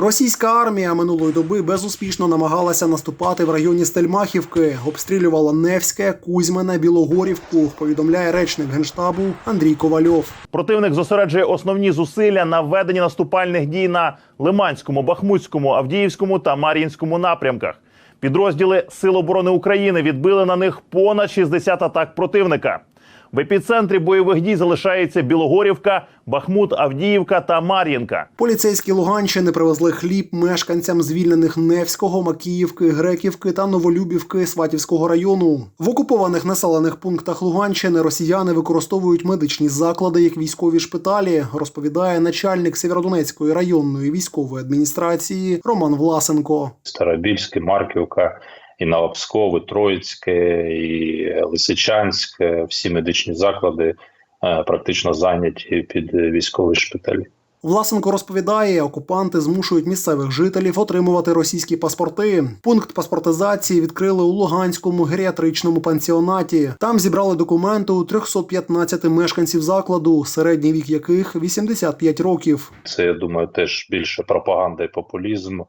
Російська армія минулої доби безуспішно намагалася наступати в районі Стельмахівки, обстрілювала Невське, Кузьмене, Білогорівку. Повідомляє речник генштабу Андрій Ковальов. Противник зосереджує основні зусилля на веденні наступальних дій на Лиманському, Бахмутському, Авдіївському та Мар'їнському напрямках. Підрозділи Сил оборони України відбили на них понад 60 атак противника. В епіцентрі бойових дій залишається Білогорівка, Бахмут, Авдіївка та Мар'їнка. Поліцейські Луганщини привезли хліб мешканцям звільнених Невського, Макіївки, Греківки та Новолюбівки Сватівського району. В окупованих населених пунктах Луганщини росіяни використовують медичні заклади як військові шпиталі, розповідає начальник Сєвєродонецької районної військової адміністрації Роман Власенко. Старобільське, Марківка, і Навопскове, Троїцьке, і Лисичанське. Всі медичні заклади е, практично зайняті під військові шпиталі. Власенко розповідає, окупанти змушують місцевих жителів отримувати російські паспорти. Пункт паспортизації відкрили у Луганському геріатричному пансіонаті. Там зібрали документи у 315 мешканців закладу, середній вік яких 85 років. Це я думаю, теж більше пропаганда і популізм,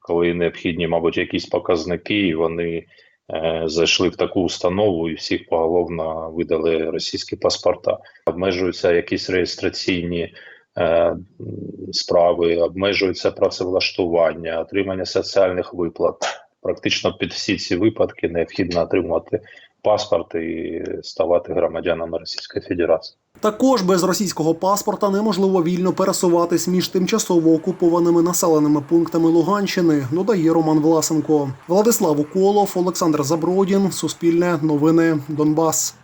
коли необхідні, мабуть, якісь показники, і вони е, зайшли в таку установу і всіх поголовно видали російські паспорта. Обмежуються якісь реєстраційні. е, Справи обмежується працевлаштування, отримання соціальних виплат. Практично під всі ці випадки необхідно отримувати паспорт і ставати громадянами Російської Федерації. Також без російського паспорта неможливо вільно пересуватись між тимчасово окупованими населеними пунктами Луганщини, додає Роман Власенко. Владислав Уколов, Олександр Забродін, Суспільне, Новини, Донбас.